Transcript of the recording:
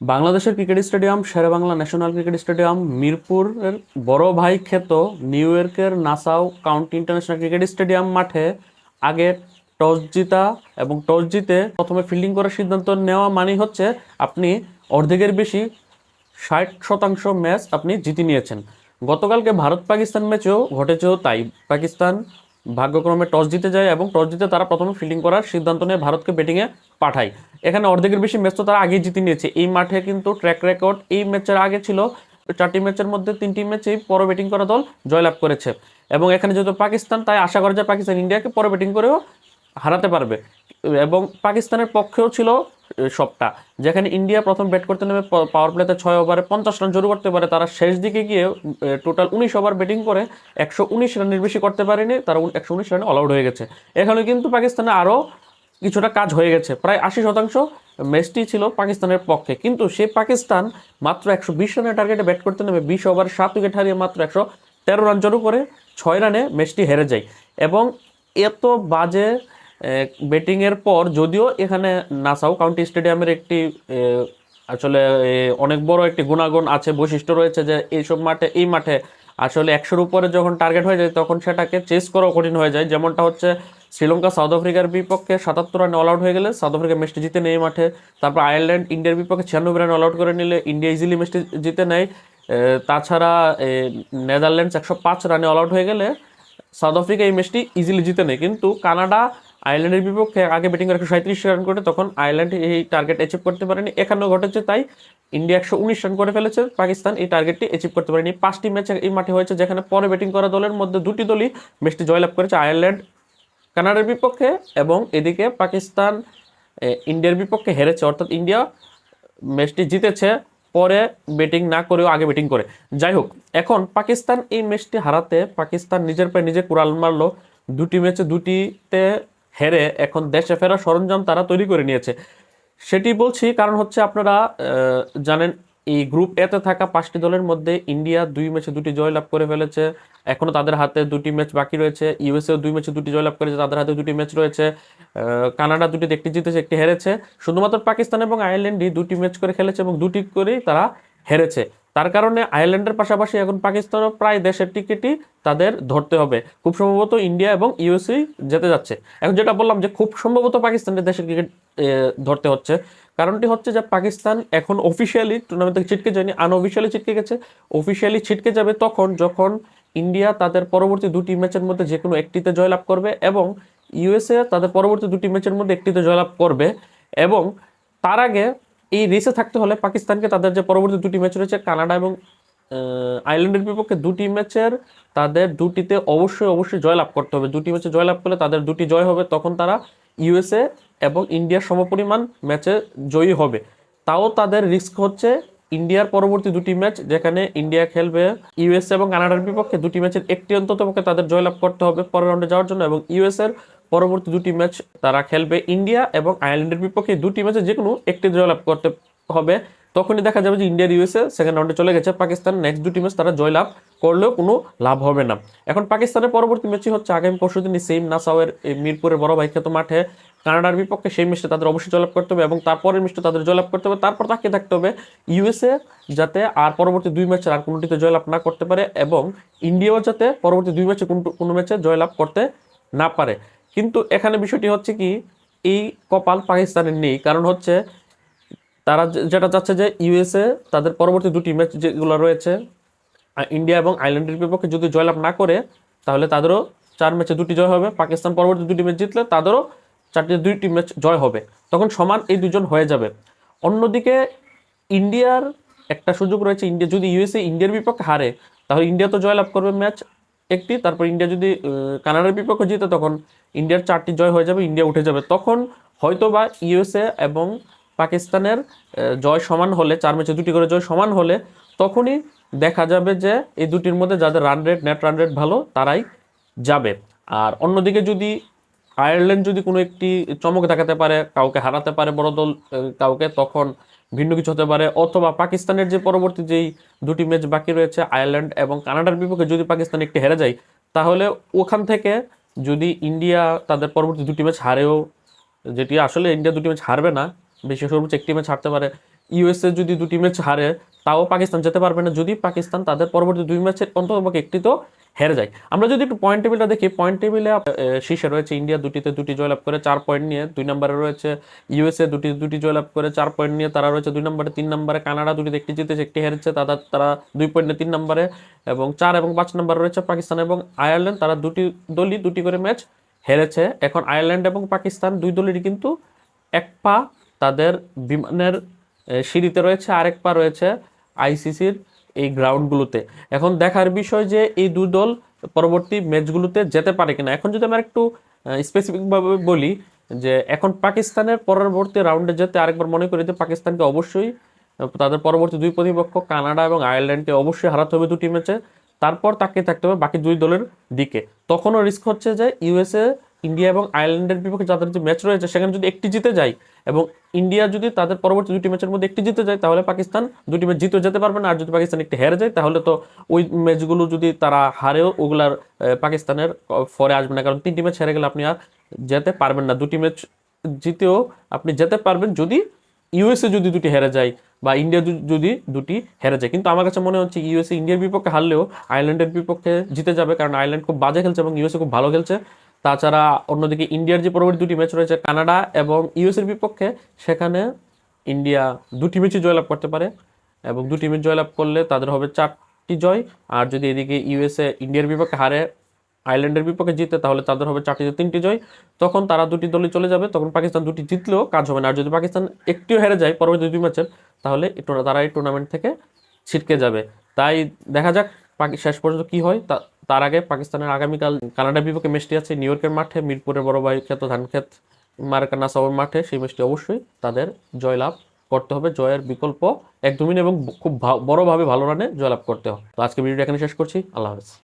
বাংলাদেশের cricket stadium, Sher e Bangla national cricket stadium, মিরপুরের বড় ভাই খ্যাত নিউ ইয়র্কের Nassau County international cricket stadium মাঠে আগে টস জিতা এবং টস জিতে প্রথমে ফিল্ডিং করার সিদ্ধান্ত নেওয়া মানেই হচ্ছে আপনি অর্ধেকের বেশি ষাট শতাংশ ম্যাচ আপনি জিতে নিয়েছেন। গতকালকে ভারত পাকিস্তান ম্যাচেও ঘটেছেও তাই। পাকিস্তান ভাগ্যক্রমে টস জিতে যায় এবং টস জিতে তারা প্রথমে ফিল্ডিং করার সিদ্ধান্ত নিয়ে। ভারতকে ব্যাটিংয়ে পাঠায়। এখানে অর্ধেকের বেশি ম্যাচ তো তারা আগেই জিতে নিয়েছে। এই মাঠে কিন্তু ট্র্যাক রেকর্ড এই ম্যাচের আগে ছিল, চারটি ম্যাচের মধ্যে তিনটি ম্যাচেই পরে ব্যাটিং করা দল জয়লাভ করেছে। এবং এখানে যেহেতু পাকিস্তান, তাই আশা করে যে পাকিস্তান ইন্ডিয়াকে পরে ব্যাটিং করেও হারাতে পারবে। এবং পাকিস্তানের পক্ষেও ছিল সবটা। যেখানে ইন্ডিয়া প্রথম ব্যাট করতে নেমে পাওয়ার প্লেতে ছয় ওভারে পঞ্চাশ রান জোর করতে পারে, তারা শেষ দিকে গিয়ে টোটাল উনিশ ওভার ব্যাটিং করে একশো উনিশ রানের বেশি করতে পারেনি, তারা একশো উনিশ রানে অল আউট হয়ে গেছে। এখানে কিন্তু পাকিস্তানে আরও কিছুটা কাজ হয়ে গেছে। প্রায় আশি শতাংশ ম্যাচটি ছিল পাকিস্তানের পক্ষে। কিন্তু সে পাকিস্তান মাত্র একশো বিশ রানের টার্গেটে ব্যাট করতে নেমে বিশ ওভার সাত উইকেট হারিয়ে মাত্র একশো তেরো রান জড়ো করে ছয় রানে ম্যাচটি হেরে যায়। এবং এত বাজে ব্যাটিংয়ের পর যদিও এখানে নাসাউ কাউন্টি স্টেডিয়ামের একটি আসলে অনেক বড় একটি গুণাগুণ আছে, বৈশিষ্ট্য রয়েছে যে এইসব মাঠে, এই মাঠে আসলে একশোর উপরে যখন টার্গেট হয়ে যায় তখন সেটাকে চেস করাও কঠিন হয়ে যায়। যেমনটা হচ্ছে শ্রীলঙ্কা, সাউথ আফ্রিকার বিপক্ষে সাতাত্তর রানে অল আউট হয়ে গেলে সাউথ আফ্রিকা ম্যাচটি জিতে নেয় মাঠে। তারপর আয়ারল্যান্ড, ইন্ডিয়ার বিপক্ষে ছিয়ানব্বই রান অল আউট করে নিলে ইন্ডিয়া ইজিলি ম্যাচটি জিতে নেয়। তাছাড়া নেদারল্যান্ডস একশো পাঁচ রানে অল আউট হয়ে গেলে সাউথ আফ্রিকা এই ম্যাচটি ইজিলি জিতে নেয়। কিন্তু কানাডা আয়ারল্যান্ডের বিপক্ষে আগে ব্যাটিং করে একশো সাঁত্রিশ রান করে, তখন আয়ারল্যান্ড এই টার্গেট অ্যাচিভ করতে পারেনি। এখানেও ঘটেছে তাই ইন্ডিয়া একশো উনিশ রান করে ফেলেছে। পাকিস্তান এই টার্গেটটি অ্যাচিভ করতে পারেনি। পাঁচটি ম্যাচ এই মাঠে হয়েছে, যেখানে পরে ব্যাটিং করা দলের মধ্যে দুটি দলই ম্যাচটি জয়লাভ করেছে। আয়ারল্যান্ড কানাডার বিপক্ষে এবং এদিকে পাকিস্তান ইন্ডিয়ার বিপক্ষে হেরেছে। অর্থাৎ ইন্ডিয়া ম্যাচটি জিতেছে, পরে ব্যাটিং না করেও আগে ব্যাটিং করে। যাই হোক, এখন পাকিস্তান এই ম্যাচটি হারাতে পাকিস্তান নিজের পায়ে নিজে কুড়াল মারলো। দুটি ম্যাচে দুটিতে হেরে এখন দেশে ফেরা সরঞ্জাম তারা তৈরি করে নিয়েছে। সেটি বলছি কারণ হচ্ছে আপনারা জানেন এই গ্রুপ এতে থাকা পাঁচটি দলের মধ্যে ইন্ডিয়া দুই ম্যাচে দুটি জয় লাভ করে ফেলেছে। এখনও তাদের হাতে দুটি ম্যাচ বাকি রয়েছে। ইউএসএ দুই ম্যাচে দুটি জয় লাভ করেছে, তাদের হাতে দুটি ম্যাচ রয়েছে। কানাডা দুটি একটি জিতেছে, একটি হেরেছে। শুধুমাত্র পাকিস্তান এবং আয়ারল্যান্ডই দুটি ম্যাচ করে খেলেছে এবং দুটি করেই তারা হেরেছে। তার কারণে আয়ারল্যান্ডের পাশাপাশি এখন পাকিস্তানও প্রায় দেশের টিকিটই তাদের ধরতে হবে। খুব সম্ভবত ইন্ডিয়া এবং ইউএসএ যেতে যাচ্ছে। এখন যেটা বললাম যে খুব সম্ভবত পাকিস্তানের দেশের ক্রিকেট ধরতে হচ্ছে। কারণটি হচ্ছে যে পাকিস্তান এখন অফিসিয়ালি টুর্নামেন্ট ছিটকে যায়নি আনঅফিসিয়ালি ছিটকে গেছে। অফিসিয়ালি ছিটকে যাবে তখন যখন ইন্ডিয়া তাদের পরবর্তী দুটি ম্যাচের মধ্যে যে কোনো একটিতে জয়লাভ করবে এবং ইউএসএ তাদের পরবর্তী দুটি ম্যাচের মধ্যে একটিতে জয়লাভ করবে এবং তার আগে এই রেসে থাকতে হলে পাকিস্তানকে তাদের যে পরবর্তী দুটি ম্যাচ রয়েছে, কানাডা এবং আয়ারল্যান্ডের বিপক্ষে দুটি ম্যাচের তাদের দুটিতে অবশ্যই অবশ্যই জয়লাভ করতে হবে। দুটি ম্যাচে জয়লাভ করলে তাদের দুটি জয় হবে, তখন তারা ইউএসএ এবং ইন্ডিয়ার সমপরিমাণ ম্যাচে জয়ী হবে। তাও তাদের রিস্ক হচ্ছে ইন্ডিয়ার পরবর্তী দুটি ম্যাচ যেখানে ইন্ডিয়া খেলবে ইউএসএ এবং কানাডার বিপক্ষে দুটি ম্যাচের একটি অন্তত তাদের জয়লাভ করতে হবে পরের রাউন্ডে যাওয়ার জন্য এবং ইউএস এর পরবর্তী দুটি ম্যাচ তারা খেলবে ইন্ডিয়া এবং আয়ারল্যান্ডের বিপক্ষে। দুটি ম্যাচে যে কোনো একটি জয়লাভ করতে হবে। তখনই দেখা যাবে যে ইন্ডিয়ার ইউএসএ সেকেন্ড রাউন্ডে চলে গেছে। পাকিস্তান নেক্সট দুটি ম্যাচ তারা জয়লাভ করলেও কোনো লাভ হবে না। এখন পাকিস্তানের পরবর্তী ম্যাচই হচ্ছে আগামী পরশু দিনই সেম নাসাওয়ের মিরপুরের বড় ভাই খ্যাত মাঠে। কানাডার বিপক্ষে সেই ম্যাচটা তাদের অবশ্যই জয়লাভ করতে হবে এবং তারপরের ম্যাচটা তাদের জয়লাভ করতে হবে। তারপর তাকে থাকতে হবে ইউএসএ যাতে আর পরবর্তী দুই ম্যাচের আর কোনোটিতে জয়লাভ না করতে পারে এবং ইন্ডিয়াও যাতে পরবর্তী দুই ম্যাচে কোনো কোনো ম্যাচে জয়লাভ করতে না পারে। কিন্তু এখানে বিষয়টি হচ্ছে কি, এই কপাল পাকিস্তানের নেই। কারণ হচ্ছে তারা যেটা চাচ্ছে যে ইউএসএ তাদের পরবর্তী দুটি ম্যাচ যেগুলো রয়েছে ইন্ডিয়া এবং আইল্যান্ডের বিপক্ষে যদি জয়লাভ না করে, তাহলে তাদেরও চার ম্যাচে দুটি জয় হবে। পাকিস্তান পরবর্তী দুটি ম্যাচ জিতলে তাদেরও চারটি, দুইটি ম্যাচ জয় হবে। তখন সমান এই দুজন হয়ে যাবে। অন্যদিকে ইন্ডিয়ার একটা সুযোগ রয়েছে, ইন্ডিয়া যদি ইউএসএ ইন্ডিয়ার বিপক্ষে হারে, তাহলে ইন্ডিয়া তো জয়লাভ করবে ম্যাচ একটি, তারপর ইন্ডিয়া যদি কানাডার বিপক্ষে জিতে তখন ইন্ডিয়ার চারটি জয় হয়ে যাবে, ইন্ডিয়া উঠে যাবে। তখন হয়তো বা ইউএসএ এবং পাকিস্তানের জয় সমান হলে, চার ম্যাচে দুটি করে জয় সমান হলে তখনই দেখা যাবে যে এই দুটির মধ্যে যাদের run rate net run rate ভালো, তারাই যাবে। আর অন্যদিকে যদি আয়ারল্যান্ড যদি কোনো একটি চমক দেখাতে পারে, কাউকে হারাতে পারে বড় দল কাউকে তখন ভিন্ন কিছু হতে পারে। অথবা পাকিস্তানের যে পরবর্তী যেই দুটি ম্যাচ বাকি রয়েছে, আয়ারল্যান্ড এবং কানাডার বিপক্ষে যদি পাকিস্তান একটি হেরে যায়, তাহলে ওখান থেকে যদি ইন্ডিয়া তাদের পরবর্তী দুটি ম্যাচ হারেও, যেটি আসলে ইন্ডিয়া দুটি ম্যাচ হারবে না বেশি সর্বোচ্চ একটি ম্যাচ হারতে পারে, ইউএসএ যদি দুটি ম্যাচ হারে, তাও পাকিস্তান যেতে পারবে না। যদি পাকিস্তান তাদের পরবর্তী দুই ম্যাচের অন্ততপক্ষে একটি তো হেরে যায় আমরা যদি একটু পয়েন্ট টেবিলটা দেখি পয়েন্ট টেবিলে শীর্ষে রয়েছে ইন্ডিয়া দুটিতে দুটি জয়লাভ করে চার পয়েন্ট নিয়ে। দুই নম্বরে রয়েছে ইউএসএ দুটি দুটি জয়লাভ করে চার পয়েন্ট নিয়ে। তারা রয়েছে দুই নম্বরে তিন নম্বরে কানাডা দুটিতে একটি জিতেছে, একটি হেরেছে। তারা তারা দুই পয়েন্ট তিন নম্বরে এবং চার এবং পাঁচ নম্বরে রয়েছে পাকিস্তান এবং আয়ারল্যান্ড। তারা দুটি দলই দুটি করে ম্যাচ হেরেছে। এখন আয়ারল্যান্ড এবং পাকিস্তান দুই দলেরই কিন্তু এক পা তাদের বিমানের সিঁড়িতে রয়েছে। আরেক পা রয়েছে আইসিসির এই গ্রাউন্ডগুলোতে এখন দেখার বিষয় যে এই দুই দল পরবর্তী ম্যাচগুলোতে যেতে পারে কিনা। এখন যদি আমরা একটু স্পেসিফিকভাবে বলি যে এখন পাকিস্তানের পরবর্তী রাউন্ডে যেতে আরেকবার মনে করি যে পাকিস্তানকে অবশ্যই তাদের পরবর্তী দুই প্রতিপক্ষ কানাডা এবং আয়ারল্যান্ডকে অবশ্যই হারাতে হবে দুটি ম্যাচে তারপর তাকে থাকতে হবে বাকি দুই দলের দিকে। তখনও রিস্ক হচ্ছে যে ইউএসএ ইন্ডিয়া এবং আয়ারল্যান্ডের বিপক্ষে যাদের যে ম্যাচ রয়েছে, সেখানে যদি একটি জিতে যায় এবং ইন্ডিয়া যদি তাদের পরবর্তী দুটি ম্যাচের মধ্যে একটি জিতে যায়, তাহলে পাকিস্তান দুটি ম্যাচ জিতে যেতে পারবে না। আর যদি পাকিস্তান একটি হেরে যায়, তাহলে তো ওই ম্যাচগুলো যদি তারা হারেও, ওগুলার পাকিস্তানের ফরে আসবে না। কারণ তিনটি ম্যাচ হেরে গেলে আপনি আর যেতে পারবেন না। দুটি ম্যাচ জিতেও আপনি যেতে পারবেন যদি ইউএসএ যদি দুটি হেরে যায় বা ইন্ডিয়া যদি দুটি হেরে যায়। কিন্তু আমার কাছে মনে হচ্ছে ইউএসএ ইন্ডিয়ার বিপক্ষে হারলেও আয়ারল্যান্ডের বিপক্ষে জিতে যাবে। কারণ আয়ারল্যান্ড খুব বাজে খেলছে এবং ইউএসএ খুব ভালো খেলছে। তাছাড়া অন্যদিকে ইন্ডিয়ার যে পরবর্তী দুটি ম্যাচ রয়েছে কানাডা এবং ইউএসএর বিপক্ষে, সেখানে ইন্ডিয়া দুটি ম্যাচই জয়লাভ করতে পারে এবং দুটি ম্যাচ জয়লাভ করলে তাদের হবে চারটি জয়। আর যদি এদিকে ইউএসএ ইন্ডিয়ার বিপক্ষে হারে আয়ারল্যান্ডের বিপক্ষে জিতে, তাহলে তাদের হবে চারটিতে তিনটি জয়। তখন তারা দুটি দলই চলে যাবে, তখন পাকিস্তান দুটি জিতলেও কাজ হবে না। আর যদি পাকিস্তান একটিও হেরে যায় পরবর্তী দুই ম্যাচের তাহলে তারা এই টুর্নামেন্ট থেকে ছিটকে যাবে। তাই দেখা যাক শেষ পর্যন্ত কি হয়? তার আগে পাকিস্তানের আগামীকাল কানাডার বিপক্ষে ম্যাচটি আছে নিউ ইয়র্কের মাঠে, মিরপুরের বড় ভাই খ্যাত ধানক্ষেত মার্কানা সাউর মাঠে। সেই ম্যাচটি অবশ্যই তাদের জয়লাভ করতে হবে। জয়ের বিকল্প একদমই এবং খুব বড়ভাবে ভালো রানে জয়লাভ করতে হবে। তো আজকে ভিডিওটা এখানে শেষ করছি। আল্লাহ হাফেজ।